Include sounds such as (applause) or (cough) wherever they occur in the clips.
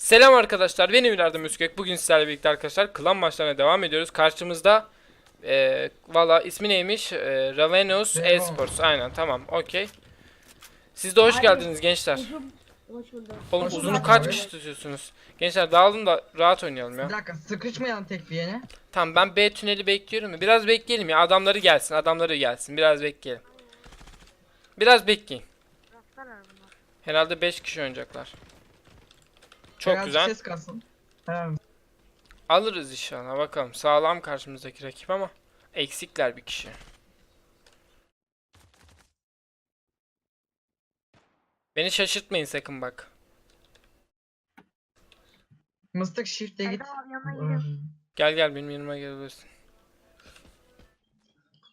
Selam arkadaşlar benim İleride Müskek. Bugün sizlerle birlikte arkadaşlar klan maçlarına devam ediyoruz. Karşımızda e, valla ismi neymiş? E, Ravenous Revo. Esports. Aynen tamam okey. Siz de hoş Abi. geldiniz gençler. Uzun. Hoş bulduk. Oğlum Hoş uzunu kaç kişi tutuyorsunuz? Gençler dağılın da rahat oynayalım ya. Bir dakika sıkışmayalım tek bir yere. Tamam ben B tüneli bekliyorum. Biraz bekleyelim ya. Adamları gelsin. Adamları gelsin. Biraz bekleyelim. Biraz bekleyin. Herhalde 5 kişi oynayacaklar. Çok Biraz güzel. Ses kalsın. Evet. Alırız inşallah bakalım. Sağlam karşımızdaki rakip ama eksikler bir kişi. Beni şaşırtmayın sakın bak. Mıstık shift'e git. Hmm. Gel gel benim yanıma gelebilirsin.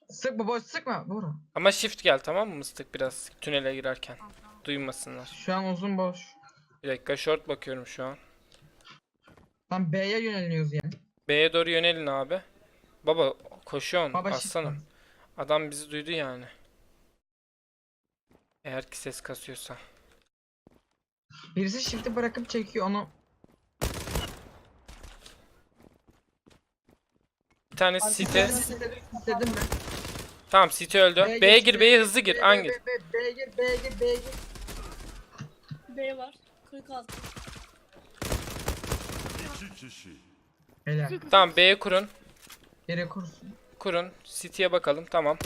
Sıkma boş sıkma. Vur. Ama shift gel tamam mı mıstık biraz tünele girerken. Duymasınlar. Şu an uzun boş. Bir dakika short bakıyorum şu an. Tam B'ye yöneliyoruz yani. B'ye doğru yönelin abi. Baba koşuyorsun Baba aslanım. bas. Adam bizi duydu yani. Eğer ki ses kasıyorsa. Birisi shift'i bırakıp çekiyor onu. Bir tane City. İstedim, istedim ben. Tamam City öldü. B'ye gir B'ye hızlı gir. B, Hangi? B, B, B'ye gir B'ye gir B'ye gir. B var. 46. Helal. Tamam B'ye kurun. Yere kursun. Kurun. City'ye bakalım. Tamam.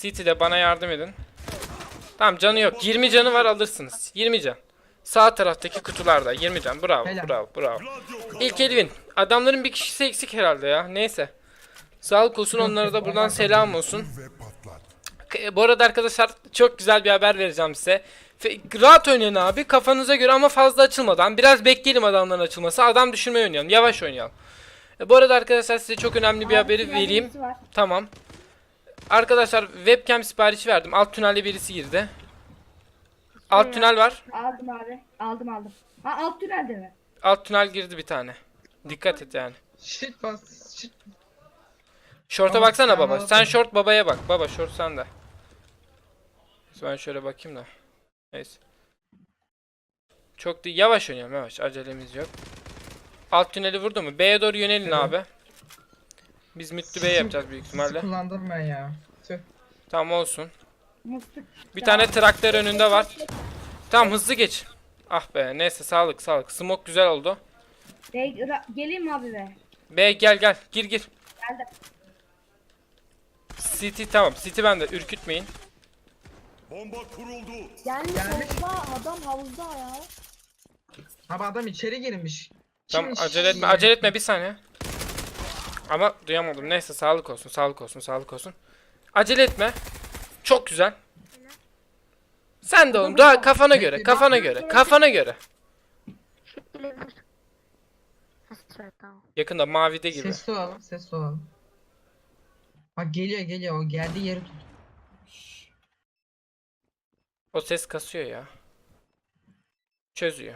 City'de bana yardım edin. Tamam canı yok. 20 canı var alırsınız. 20 can. Sağ taraftaki kutularda 20 can. Bravo. Helal. Bravo. Bravo. İlk Edwin. Adamların bir kişisi eksik herhalde ya. Neyse. Sağlık olsun onlara da buradan selam olsun. Bu arada arkadaşlar çok güzel bir haber vereceğim size. Rahat oynayın abi kafanıza göre ama fazla açılmadan. Biraz bekleyelim adamların açılması. Adam düşürmeyi oynayalım. Yavaş oynayalım. E, Bu arada arkadaşlar size çok önemli bir haberi vereyim. Var. Tamam. Arkadaşlar webcam siparişi verdim. Alt tünelde birisi girdi. Alt tünel var. Aldım abi. Aldım aldım. Ha alt tünelde mi? Alt tünel girdi bir tane. Dikkat et yani. Bas. Tamam, baksana baba. Sen short babaya bak. Baba short sende. Ben şöyle bakayım da. Neyse. Çok değil. Yavaş oynayalım yavaş. Acelemiz yok. Alt tüneli vurdu mu? B'ye doğru yönelin Evet. abi. Biz müttü B yapacağız büyük ihtimalle. Kullandım ben ya. Tüh. Tamam olsun. Bir tane traktör önünde var. Tamam hızlı geç. Ah be neyse sağlık sağlık. Smoke güzel oldu. B ra- geleyim mi abi be? B gel gel gir gir. Geldim. City tamam. City bende ürkütmeyin. Bomba kuruldu. Gelmiş Gelmiş. havuzda adam havuzda ya. Abi adam içeri girmiş. Tamam Şimdi acele etme acele etme bir saniye. Ama duyamadım. Neyse sağlık olsun sağlık olsun sağlık olsun. Acele etme. Çok güzel. Sen de oğlum daha kafana göre kafana göre kafana göre. Yakında mavide gibi. Sesli olalım, sesli olalım. Bak geliyor geliyor o geldiği yeri tut. O ses kasıyor ya. Çözüyor.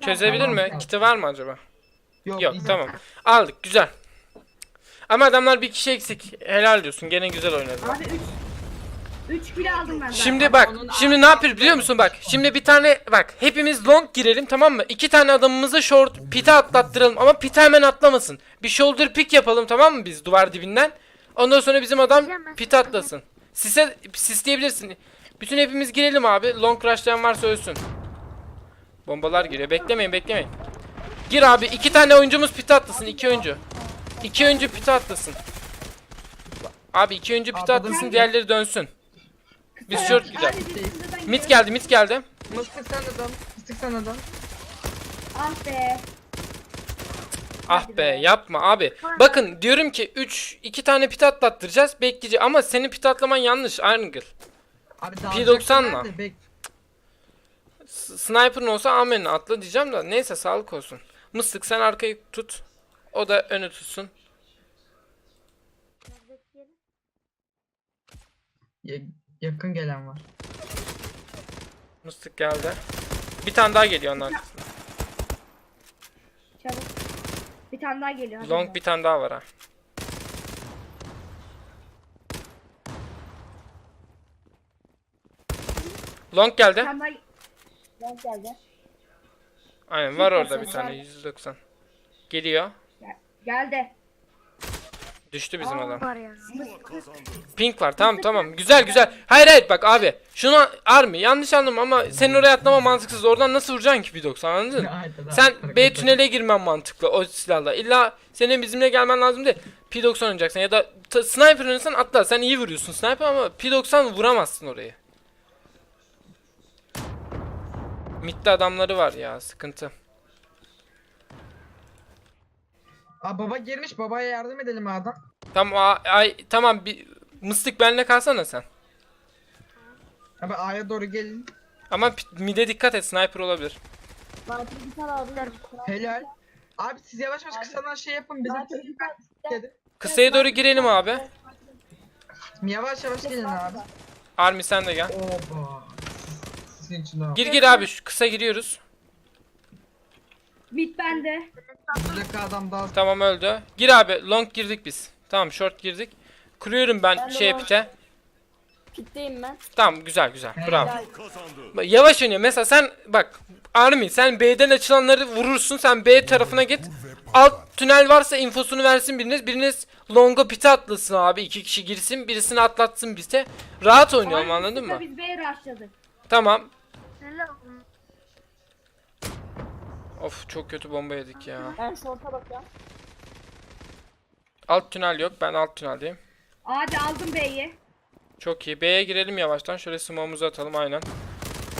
Çözebilir Tamam, mi? tamam. Kiti var mı acaba? Yok izin- tamam. Aldık güzel. Ama adamlar bir kişi eksik. Helal diyorsun. Gene güzel oynadılar. Abi 3 3 kilo aldım ben. Şimdi bak, şimdi ne yapıyoruz biliyor musun bak? Şimdi bir tane bak, hepimiz long girelim tamam mı? İki tane adamımızı short pite atlattıralım ama pite hemen atlamasın. Bir shoulder pick yapalım tamam mı biz duvar dibinden? Ondan sonra bizim adam pite atlasın. Sise sisleyebilirsin. Bütün hepimiz girelim abi. Long rushlayan varsa ölsün. Bombalar giriyor. Beklemeyin, beklemeyin. Gir abi. iki tane oyuncumuz pite atlasın. iki oyuncu. İki oyuncu pite atlasın. Abi iki oyuncu Atladım. atlasın, diğerleri dönsün. Biz short şuradan Mit geldi, mit geldi. Mıstık sen de dön. Mıstık sen de dön. Ah be. Ah be, yapma abi. Bakın diyorum ki 3 2 tane pit atlattıracağız. Bekleyeceğiz ama senin pit atlaman yanlış Arngıl. Abi P90 'la. nerede? Bek- S- Sniper'ın olsa amenna atla diyeceğim de neyse sağlık olsun. Mıstık sen arkayı tut. O da önü tutsun. Ya- yakın gelen var. Mıstık geldi. Bir tane daha geliyor onlar. Çabuk. Bir tane daha geliyor. Long bir tane daha var ha. Long Bir geldi. tane daha long geldi. Aynen var orada bir tane doksan. 190. Geliyor. Gel- Geldi. Düştü bizim adam. Var ya. Pink var tamam tamam güzel güzel. Hayır hayır bak abi. Şunu Army yanlış anlama ama senin oraya atlama mantıksız. Oradan nasıl vuracaksın ki 1.90 anladın mı? Aynen, Sen. B tünele girmen mantıklı o silahla. İlla senin bizimle gelmen lazım değil. P90 oynayacaksın ya da sniper oynarsan atla. Sen iyi vuruyorsun sniper ama P90 vuramazsın orayı. Mid'de adamları var ya sıkıntı. Aa baba girmiş babaya yardım edelim adam. Tamam a- ay tamam bir mıstık benle kalsana sen. Abi A'ya doğru gelin. Ama pi- mid'e dikkat et sniper olabilir. Fatih bir tane aldılar. Helal. Abi siz yavaş yavaş kısadan şey yapın bizim dedi. Kısaya doğru girelim abi. Yavaş yavaş gelin abi. Army sen de gel. Oba. Sizin için abi. Gir gir abi şu kısa giriyoruz. Mid bende. Buradaki adam daha Tamam öldü. Gir abi long girdik biz. Tamam short girdik. Kuruyorum ben şey pite. Kitleyim ben. Tamam güzel güzel. Bravo. Bak, Yavaş oynuyor. Mesela sen bak Army sen B'den açılanları vurursun. Sen B tarafına git. Alt tünel varsa infosunu versin biriniz. Biriniz longa pite atlasın abi. iki kişi girsin. Birisini atlatsın bize. Rahat oynayalım anladın mı? Biz B'ye rushladık. Tamam. Of çok kötü bomba yedik ya. Ben short'a bakıyorum. Alt tünel yok. Ben alt tüneldeyim. Hadi aldım B'yi. Çok iyi. B'ye girelim yavaştan. Şöyle smoke'umuzu atalım aynen.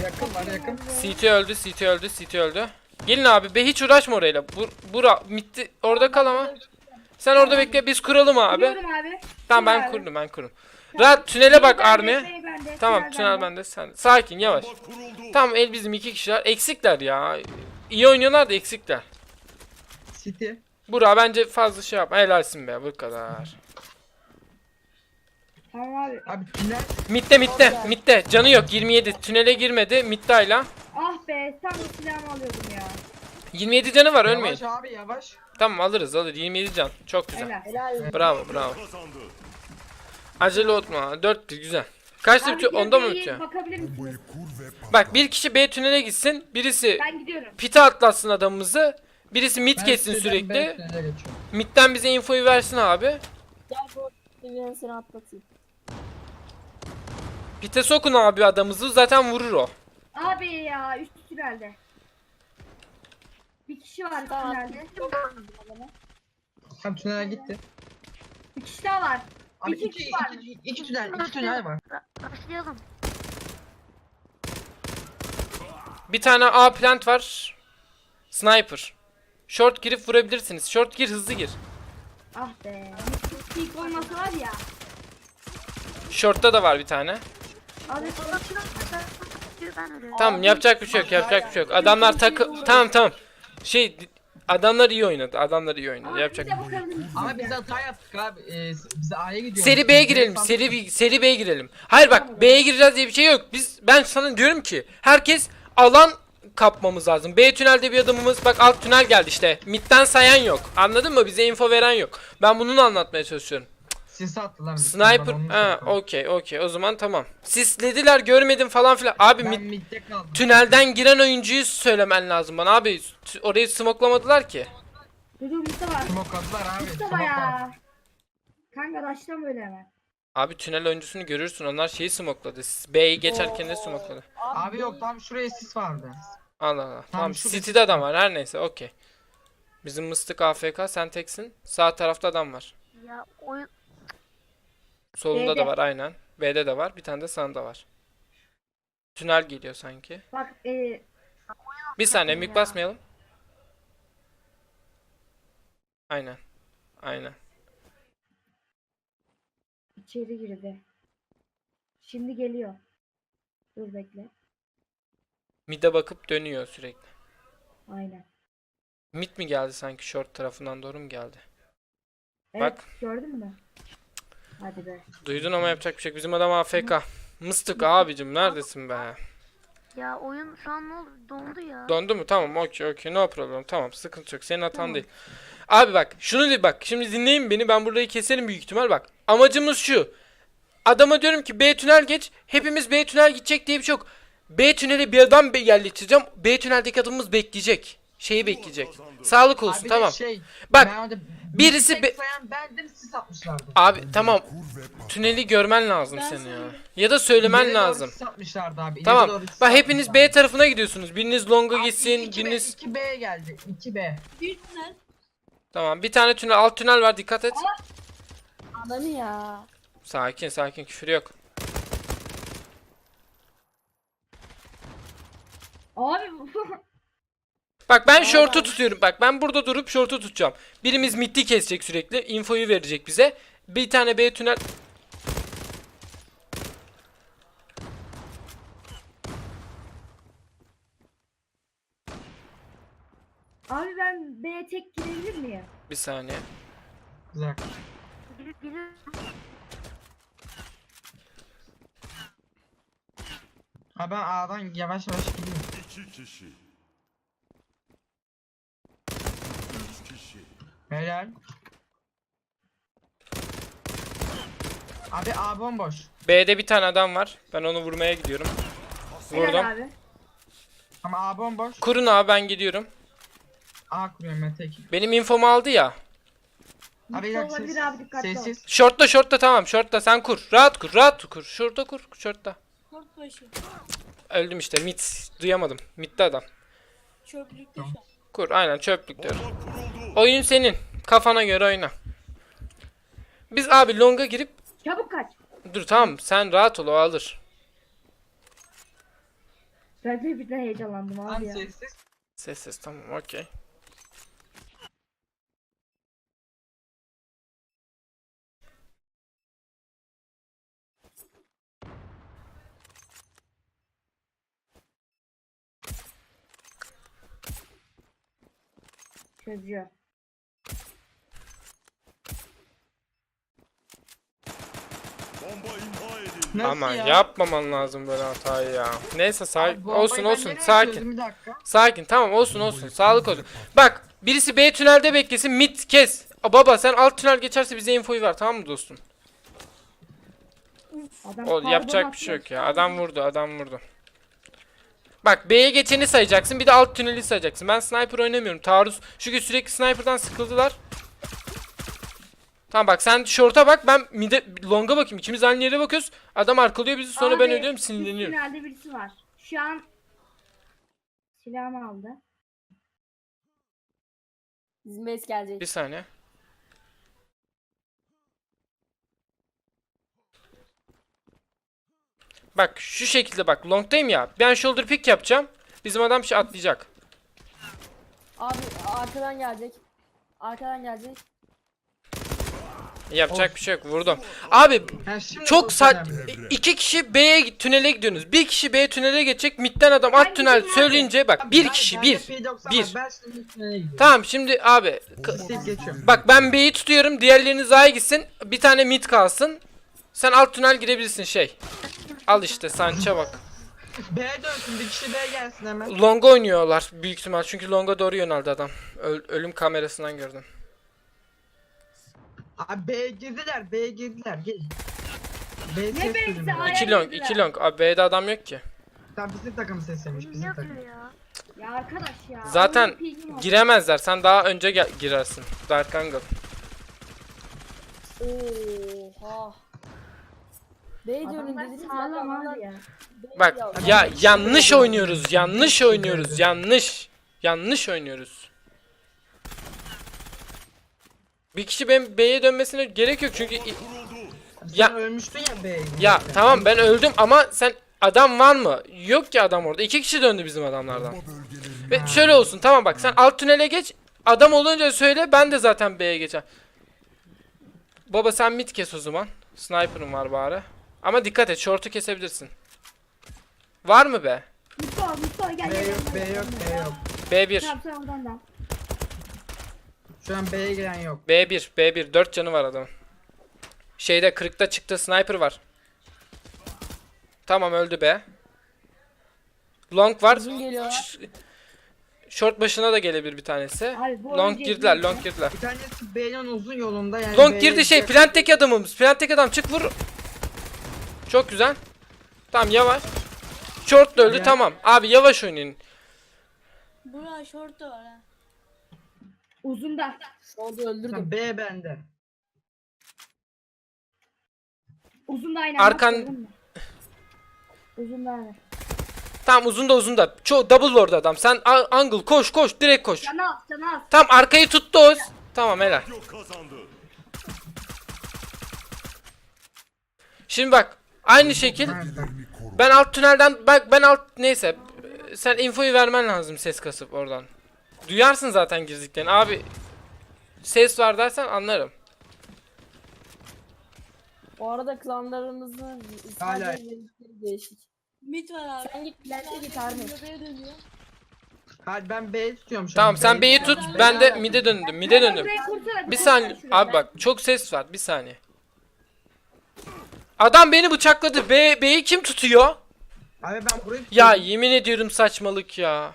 yakın var yakın. CT öldü, CT öldü, CT öldü. Gelin abi be hiç uğraşma orayla. Bur bura mitti orada kal ama. Sen orada bekle biz kuralım abi. Kuruyorum abi. Tamam ben Kur abi. kurdum ben kurdum. Rahat tünele bak bende, Tamam tünel bende. sen. Sakin yavaş. Tamam el bizim iki kişiler. Eksikler ya. İyi oynuyorlar da eksikler. City. Bura bence fazla şey yapma. Helalsin be bu kadar. Tamam abi. Abi tünel. Mitte mitte mitte. Canı yok 27. Tünele girmedi. Mitte hala. Ah be tam bir silahımı alıyordum ya. 27 canı var ölmeyin. Yavaş abi yavaş. Tamam alırız alır 27 can. Çok güzel. Helal. Helal. Bravo bravo. Acele olma. 4 bir güzel. Kaçta Abi bir Onda mı B'yi bitiyor? Bakabilir misiniz? Bak bir kişi B tünele gitsin. Birisi Ben gidiyorum. pite atlatsın adamımızı. Birisi mid Ben kessin City'den sürekli. B tünele geçiyorum. Mid'den bize infoyu versin abi. Gel bu seviyenin seni atlatayım. Pite sokun abi adamımızı zaten vurur o. Abi ya üst tünelde. Bir kişi var tünelde. Tam tünele gitti. Bir kişi daha var. Abi İki iki, kişi iki, var. iki, iki tünel, iki tünel var. Başlayalım. Bir tane A plant var. Sniper. Short girip vurabilirsiniz. Short gir hızlı gir. Ah be. İlk olmasa var ya. Short'ta da var bir tane. Abi Ben ölüyorum. Tamam yapacak bir şey yok yapacak bir şey yok. Adamlar takı... Tamam tamam. Şey adamlar iyi oynadı. Adamlar iyi oynadı. Yapacak bakabilir misin? Ama biz hata yaptık abi. Ee, biz A'ya gidiyoruz. Seri B'ye girelim. Seri B- seri B'ye girelim. Hayır bak B'ye gireceğiz diye bir şey yok. Biz ben sana diyorum ki herkes alan kapmamız lazım. B tünelde bir adamımız bak alt tünel geldi işte. Mid'den sayan yok. Anladın mı? Bize info veren yok. Ben bunu anlatmaya çalışıyorum. Sis attılar. bizi. Sniper ha okey okey o zaman tamam. Sislediler görmedim falan filan. Abi Ben mid, midde kaldım. tünelden giren oyuncuyu söylemen lazım bana abi. Orayı smoklamadılar ki. Dur Mustafa. Smoke attılar abi. Mustafa ya. Kanka başlama öyle hemen. Abi tünel oyuncusunu görürsün. Onlar şeyi smokladı. B'yi geçerken de smokladı. Abi yok tam şuraya sis vardı. Allah Allah. Tamam City'de adam var her neyse okey. Bizim mıstık AFK sen teksin. Sağ tarafta adam var. Ya oyun Solunda da B'de. var aynen. B'de de var. Bir tane de sağında var. Tünel geliyor sanki. Bak e, Bir saniye mik basmayalım. Aynen. Aynen. içeri girdi. Şimdi geliyor. Dur bekle. Mid'e bakıp dönüyor sürekli. Aynen. Mid mi geldi sanki short tarafından doğru mu geldi? Evet, Bak. gördün mü? Hadi be. Duydun ama yapacak bir şey yok. Bizim adam AFK. Mıstık abicim neredesin be? ya oyun şu an ne oldu? Dondu ya. Dondu mu? Tamam okey okey no problem. Tamam sıkıntı yok. Senin hatan değil. Abi bak şunu de bak. Şimdi dinleyin beni. Ben burayı keserim büyük ihtimal bak. Amacımız şu. Adama diyorum ki B tünel geç. Hepimiz B tünel gidecek diye bir şey yok. B tüneli bir adam be- yerleştireceğim. B tüneldeki adamımız bekleyecek. Şeyi bekleyecek. Sağlık olsun Abi de tamam. Şey, Bak, ben orada birisi bir be- bendim siz atmışlardı. Abi tamam. Tüneli görmen lazım Ben senin ya. Ya da söylemen İleri doğru lazım. sis atmışlardı abi. ileri Tamam. doğru sis Bak hepiniz atmışlardı. B tarafına gidiyorsunuz. Biriniz longa Abi gitsin, 2B, biriniz 2B geldi. 2B. Bir tünel. Tamam. Bir tane tünel, alt tünel var. Dikkat et. Ananı ya. Sakin, sakin. Küfür yok. Abi bu. (laughs) Bak ben short'u tutuyorum. Bak ben burada durup short'u tutacağım. Birimiz mid'i kesecek sürekli. Infoyu verecek bize. Bir tane B tünel Abi ben B'ye tek girebilir miyim? bir saniye. Güzel. Girip geliyorum. Ha ben A'dan yavaş yavaş gideyim. İki kişi. Üç kişi. Helal. Abi A bomboş. B'de bir tane adam var. Ben onu vurmaya gidiyorum. Helal Vurdum. abi. Ama A bomboş. Kurun abi ben gidiyorum. A kuruyorum ben tek. Benim infomu aldı ya. Abi olabilir ses, abi, dikkatli ol. sessiz. Short'ta short'ta tamam. Short'ta sen kur. Rahat kur. Rahat kur. Şurada kur. Short'ta. Kort başı. Öldüm işte. Mid. Duyamadım. Mid'de adam. Çöplükte şu an. Kur. Aynen çöplük diyorum. Oyun senin. Kafana göre oyna. Biz abi longa girip Çabuk kaç. dur tamam sen rahat ol o alır. Ben de birden heyecanlandım abi ya. sessiz. Sessiz tamam okey. Çözüyor. Nasıl Aman ya? yapmaman lazım böyle hatayı ya. Neyse Abi sakin bombayı olsun olsun sakin. Sakin tamam olsun olsun sağlık olsun. Bak birisi B tünelde beklesin mid kes. Aa, baba sen alt tünel geçerse bize infoyu ver tamam mı dostum? Adam O karbon yapacak bir şey yok ya. Adam vurdu adam vurdu. Bak B'ye geçeni sayacaksın bir de alt tüneli sayacaksın. Ben sniper oynamıyorum. Taarruz. Çünkü sürekli sniper'dan sıkıldılar. Tamam bak sen short'a bak ben mid'e long'a bakayım. İkimiz aynı yere bakıyoruz. Adam arkalıyor bizi sonra ben Abi, ölüyorum üst sinirleniyorum. tünelde birisi var. Şu an silahımı aldı. Bizim base gelecek. Bir saniye. Bak şu şekilde bak long'dayım ya. Ben shoulder pick yapacağım. Bizim adam şey atlayacak. Abi arkadan gelecek. Arkadan gelecek. Yapacak bir şey yok. Vurdum. Abi çok saat iki kişi B'ye tünele gidiyorsunuz. Bir kişi B tünele geçecek. Mid'den adam alt Ben tünel söyleyince bak bir kişi bir. de P90 bir. Tamam şimdi abi k- Sessiz geçiyorum. bak ben B'yi tutuyorum. Diğerleriniz A'ya gitsin. Bir tane mid kalsın. Sen alt tünel girebilirsin şey. Al işte Sancha bak. (laughs) B dönsün bir kişi B gelsin hemen. Longa oynuyorlar büyük ihtimal çünkü longa doğru yöneldi adam. Öl- ölüm kamerasından gördüm. Abi B'ye girdiler B'ye girdiler gel. B Ne ses B'si. A'ya İki long, iki long. Abi B'de adam yok ki. Tamam bizim takım seslemiş Oyun bizim yapıyor takım. ya. Ya arkadaş ya. Zaten oyun pingim oldu. giremezler. Sen daha önce gel- girersin. Dark Angle. Oha. B diyorum Adamlar dediniz. sağlam adamlar- abi ya. Bak ya yanlış oynuyoruz. Yanlış oynuyoruz. Yanlış. Yanlış oynuyoruz. Bir kişi benim B'ye dönmesine gerek yok çünkü Ya- Sen ölmüştün ya B'ye. ya tamam ben öldüm ama sen adam var mı? Yok ki adam orada. İki kişi döndü bizim adamlardan. Ve şöyle olsun tamam bak sen alt tünele geç. Adam olunca söyle ben de zaten B'ye geçer. Baba sen mid kes o zaman. Sniper'ın var bari. Ama dikkat et short'u kesebilirsin. Var mı be? Mustafa Mustafa gel B gel. yok gel, B yok. B yok. B1. Tamam sen oradan da. Şu an B'ye giren yok. B1, B1 4 canı var adamın. Şeyde kırıkta çıktı sniper var. Tamam öldü be. Long var. Uzun geliyor. Ş- Short başına da gelebilir bir tanesi. Bu Long girdiler, long girdiler. Bir tanesi B'nin uzun yolunda yani. Long B'ye girdi şey, gidecek. plantteki adamımız. Plantteki adam çık vur. Çok güzel. Tamam yavaş. Short da öldü Ya. tamam. Abi yavaş oynayın. Bura short da var ha. Uzunda. Short'u öldürdüm. B bende. Uzunda aynen. Arkan- bak, gördün mü? Uzunda aynen. Tamam uzun da uzun da. Çok double orada adam. Sen a- angle koş koş direkt koş. Canı az canı az. Tamam arkayı tuttu Oz. Tamam helal. Yok kazandı. Şimdi bak aynı şekil ben alt tünelden bak ben alt neyse sen infoyu vermen lazım ses kasıp oradan. Duyarsın zaten girdiklerini abi. Ses var dersen anlarım. Bu arada klanlarımızın Hala. değişik. Mit var abi. Sen git plante git Armin. Dönüyor. Hadi ben B tutuyorum şu Tamam an. sen B'yi tut ben de mid'e döndüm mid'e döndüm. Burayı Bir saniye abi bak çok ses var bir saniye. Adam beni bıçakladı. B B'yi kim tutuyor? Abi ben burayı Ya tutuyorum. yemin ediyorum saçmalık ya.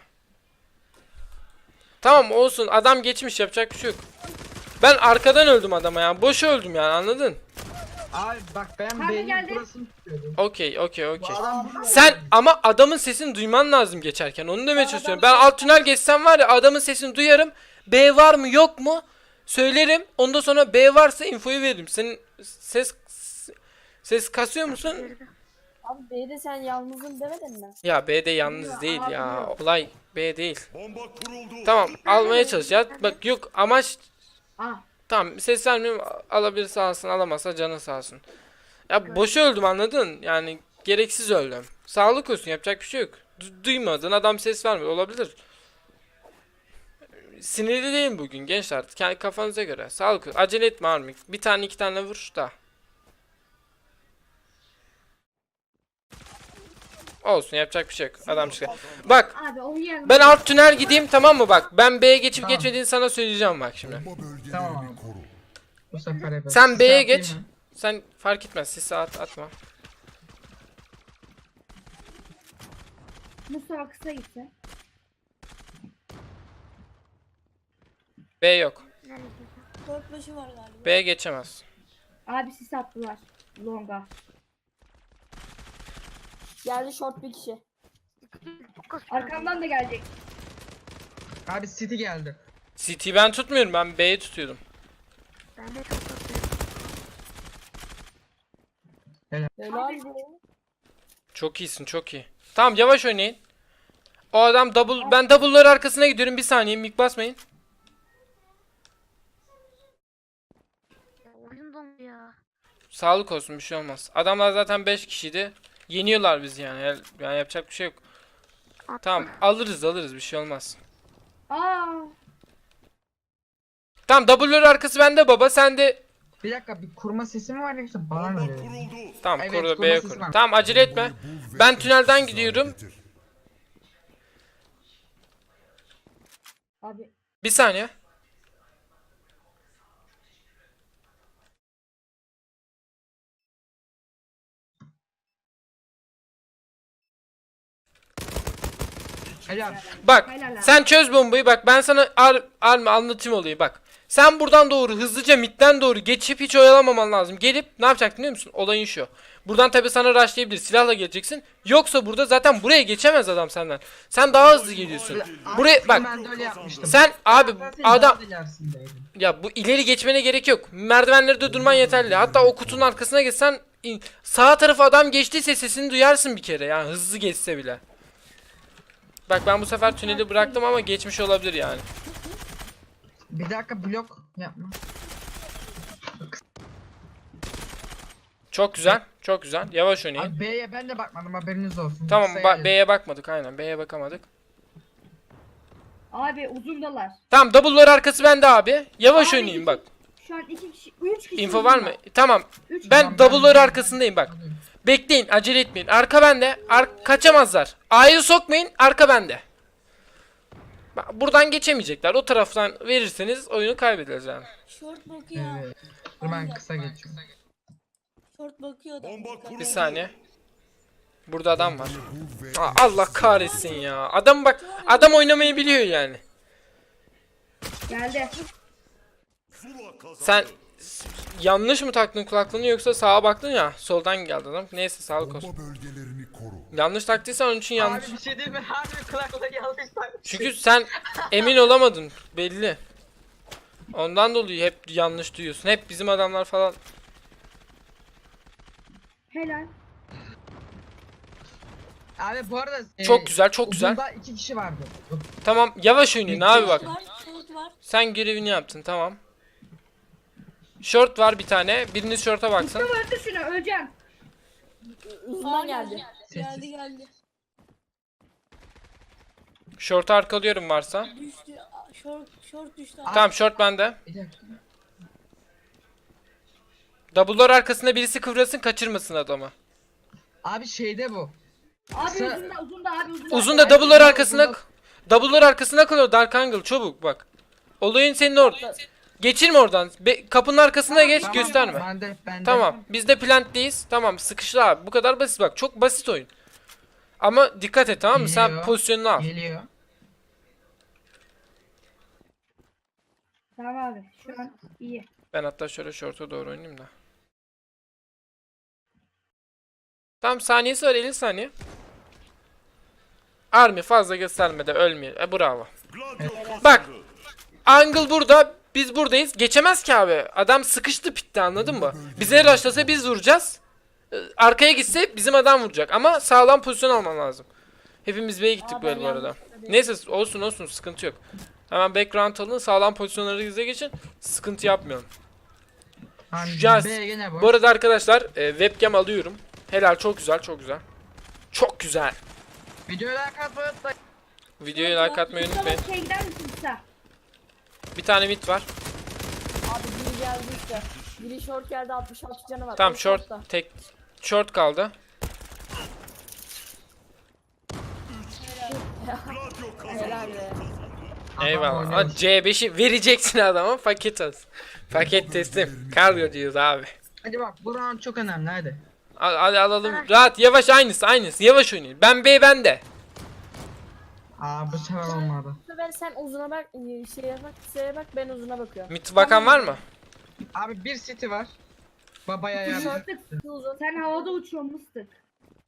Tamam olsun adam geçmiş yapacak bir şey yok. Ben arkadan öldüm adama ya. Boş öldüm yani anladın? Abi bak ben B'nin geldi. burasını tutuyordum. Okey okey okey. adam burada. Sen ama adamın sesini duyman lazım geçerken. Onu demeye çalışıyorum. Ben alt tünel geçsem var ya adamın sesini duyarım. B var mı yok mu? Söylerim. Ondan sonra B varsa infoyu veririm. Senin ses ses kasıyor musun? Abi B'de sen yalnızım demedin mi? Ya B'de yalnız değil ya. Olay B değil. Bomba kuruldu. Tamam almaya çalış ya. Bak yok amaç Ah. tamam ses vermiyorum alabilirse alsın alamazsa canı sağ olsun. Ya boş öldüm anladın? Yani gereksiz öldüm. Sağlık olsun yapacak bir şey yok. Du- duymadın adam ses vermiyor olabilir. Sinirli değilim bugün gençler. Kendi kafanıza göre. Sağlık olsun. Acele etme Armik. Bir tane iki tane vur da. Olsun yapacak bir şey yok. Adam çıkıyor. Bak Abi o yer. ben alt tünel gideyim tamam mı bak. Ben B'ye geçip Tamam. geçmediğini sana söyleyeceğim bak şimdi. Tamam. Bu sefer. Sen B'ye atlayın geç. mı? Sen fark etmez. Siz saat atma. Mustafa kısa gitsin. B yok. Dört başı var galiba. B'ye geçemez. Abi sis attılar. Longa. Geldi short bir kişi. Arkamdan da gelecek. Abi City geldi. CT ben tutmuyorum. Ben B'yi tutuyordum. Ben de çok kasıyor. Helal be. Çok iyisin çok iyi. Tamam yavaş oynayın. O adam double ben double'lar arkasına gidiyorum. Bir saniye mik basmayın. Ya oyun dondu ya. Sağlık olsun bir şey olmaz. Adamlar zaten 5 kişiydi. Yeniyorlar bizi yani. Yani yapacak bir şey yok. Tamam alırız alırız bir şey olmaz. Aa. Tamam double'lar arkası bende baba. Sen de Bir dakika bir kurma sesi mi var yoksa bana mı öyle? tamam Evet, kurma B'ye sesi koru. var. Tamam acele etme. Ben tünelden gidiyorum. Abi. Bir saniye. Helal. Bak Helal abi. sen çöz bombayı bak ben sana ar, ar- anlatayım olayı bak. Sen buradan doğru hızlıca midden doğru geçip hiç oyalamaman lazım. Gelip ne yapacaksın biliyor musun? Olayın şu. Buradan tabi sana rushlayabilir. Silahla geleceksin. Yoksa burada zaten buraya geçemez adam senden. Sen daha hızlı geliyorsun. Buraya bak. Ben de öyle yapmıştım. Sen abi adam daha ilerisindeydim. ya bu ileri geçmene gerek yok. Merdivenlerde durman yeterli. Hatta o kutunun arkasına geçsen in- sağ tarafa adam geçtiyse sesini duyarsın bir kere. Yani hızlı geçse bile. Bak ben bu sefer tüneli bıraktım ama geçmiş olabilir yani. Bir dakika blok yapma. Çok güzel. Çok güzel. Yavaş oynayın. Abi B'ye ben de bakmadım haberiniz olsun. Tamam Kısa ba-. B'ye bakmadık aynen. B'ye bakamadık. Abi uzundalar. Tamam double'lar arkası bende abi. Yavaş Abi oynayın iki- bak. Şu an iki kişi, üç kişi. Info var mı? Tamam. Üç Ben Tamam, double'lar arkasındayım bak. Bekleyin acele etmeyin. Arka bende. Ar kaçamazlar. A'yı sokmayın. Arka bende. Bak, Buradan geçemeyecekler. O taraftan verirseniz oyunu kaybederiz yani. Short bakıyor. Evet. Dur ben kısa geçiyorum. Short bakıyor da. Bir saniye. Burada adam var. Aa, Allah kahretsin ya. Adam bak adam oynamayı biliyor yani. Geldi. Sen yanlış mı taktın kulaklığını yoksa sağa baktın ya soldan geldi adam. Neyse sağlık olsun. Bomba bölgelerini koru. Yanlış taktıysan onun için yanlış. Abi bir şey değil mi? (laughs) Harbi kulaklık yanlış takmış. Çünkü sen emin olamadın belli. Ondan dolayı hep yanlış duyuyorsun. Hep bizim adamlar falan. Helal. Abi bu arada e, Çok güzel, çok güzel. uzunda iki kişi vardı. Tamam yavaş oynayın abi bak. Var. Var. Sen görevini yaptın tamam. Short var bir tane. Biriniz short'a baksın. Mustafa öldür şunu öleceğim. Uzundan geldi. Geldi geldi. Short'u arkalıyorum varsa. Düştü. Aa, Short, short düştü. Tamam short bende. Bir dakika. Double'lar arkasında birisi kıvrasın kaçırmasın adamı. Abi şeyde bu. Abi Kısa- uzunda uzunda abi uzunda. Uzun da double'lar arkasına double'lar arkasına kalıyor Dark Angle çabuk bak. Olayın senin orada. Geçirme oradan. Be- kapının arkasına geç Tamam, gösterme. Bende, bende. Tamam. Biz de plant'teyiz. Tamam sıkıştı abi. Bu kadar basit bak. Çok basit oyun. Ama dikkat et tamam mı? Sen Geliyor. pozisyonunu al. Geliyor. Tamam abi şu an iyi. Ben hatta şöyle short'a doğru oynayayım da. Tamam saniyesi var 50 saniye. Army fazla göstermede ölmüyor. E bravo. Bak. Angle burada. Biz buradayız. Geçemez ki abi. Adam sıkıştı pitte anladın mı? Bize rushlasa biz vuracağız. Ee, Arkaya gitse bizim adam vuracak. Ama sağlam pozisyon alman lazım. Hepimiz B'ye gittik Aa, böyle bu arada. Neyse olsun olsun sıkıntı yok. Hemen background alın sağlam pozisyonları bize geçin. Sıkıntı yapmayalım. Hani boş. Bu arada arkadaşlar e, webcam alıyorum. Helal çok güzel çok güzel. Çok güzel. Videoya like atmayı unutmayın. Videoya like atmayı unutmayın. Mustafa şey gider misin kısa? Bir tane mid var. Abi biri geldi işte. Biri short geldi 66 canı var. Tamam O short shortta. tek short kaldı. Helal be. Eyvallah. Ama C5'i vereceksin adama paket az. Paket teslim. Kargo diyoruz abi. Hadi bak bu round çok önemli hadi. Al, hadi alalım. Rahat yavaş aynısı aynısı. Yavaş oynayın. Ben B bende. Aa bu sefer olmadı. Sefer sen uzuna bak, şeye bak, şeye bak ben uzuna bakıyorum. Mid bakan var mı? Abi bir city var. Babaya yardım. Mıstık. İki uzun. Sen havada uçuyorsun mıstık.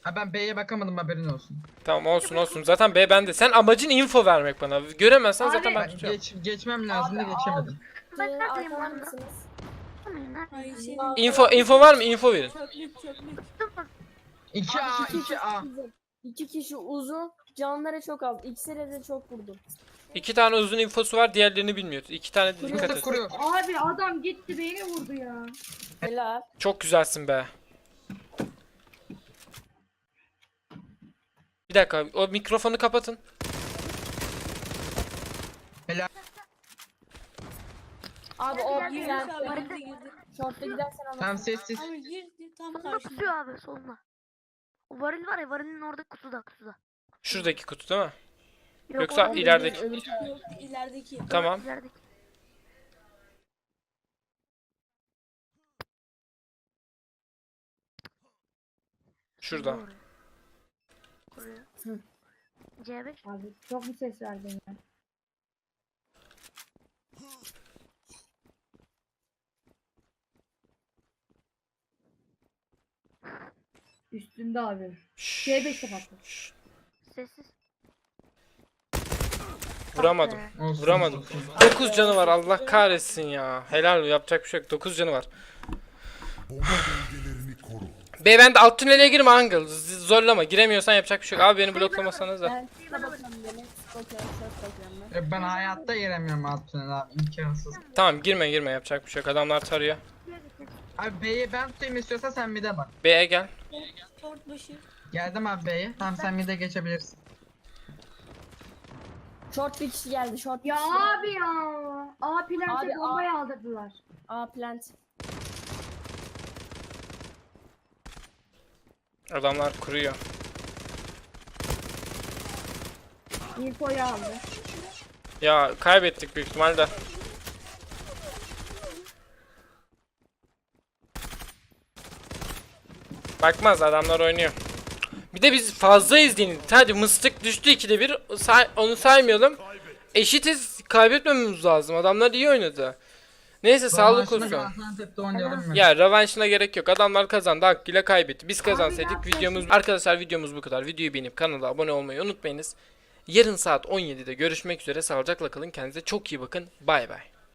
Ha ben B'ye bakamadım haberin olsun. Tamam olsun olsun. Zaten B bende. Sen amacın info vermek bana. Göremezsen Abi- zaten ben Ben tutuyorum. geç, geçmem lazım da geçemedim. Ben lan? mısınız? Hayır şey Info info var mı? Info verin. Çöplük çöplük. 2A Abi iki kişi 2A. İki kişi uzun. Canları çok az. İkisine de çok vurdum. İki tane uzun infosu var. Diğerlerini bilmiyor. İki tane dikkat Mıstık et. kuruyor. Abi adam gitti beni vurdu ya. Helal. Çok güzelsin be. Bir dakika. O mikrofonu kapatın. Abi o giren abi girdi girdi. short'ta gidersen Tamam anlarsın. sessiz. Abi girdi tam karşında. tutuyor abi solunda. O varil var ya varilin orada kutuda kutuda. Şuradaki kutu değil mi? Yok, Yoksa değil. ilerideki. Öbür taraf. Yok ilerideki. Tamam. İlerideki. Şurada. Oraya. Oraya. Hı. C5. Abi çok mu ses verdin ya? Üstünde abi. Şşş. C5 kapattı. Sessiz. Vuramadım. Olsun, Vuramadım. olsun. 9 canı var Allah kahretsin ya. Helal yapacak bir şey yok. 9 canı var. Bomba bölgelerini koru. B ben de alt tünele girme Angle. Z- Zorlama. Giremiyorsan yapacak bir şey yok. Abi beni bloklamasanız da. Ben size bakıyorum beni. Bakıyorum short bakıyorum ben. E, Ben hayatta giremiyorum alt tünel abi imkansız. Tamam girme girme yapacak bir şey yok. Adamlar tarıyor. Abi B'yi ben tutayım istiyorsan sen bir de bak. B'ye gel. Başı. Geldim abi B'ye. Tamam sen bir de geçebilirsin. Short bir kişi geldi. Short bir Ya kişi geldi. abi ya. A plante Abi, bombayı aldırdılar. A plant. Adamlar kuruyor. Infoyu aldı. Ya kaybettik büyük ihtimalle. Bakmaz adamlar oynuyor. Bir de biz fazla izleyin. Hadi mıstık düştü ikide bir. Onu saymayalım. Eşitiz. Kaybetmememiz lazım. Adamlar iyi oynadı. Neyse sağlık olsun. Ya rövanşına gerek yok. Adamlar kazandı hakkıyla kaybetti. Biz kazansaydık videomuz... Arkadaşlar videomuz bu kadar. Videoyu beğenip kanala abone olmayı unutmayınız. Yarın saat 17'de görüşmek üzere. Sağlıcakla kalın. Kendinize çok iyi bakın. Bay bay.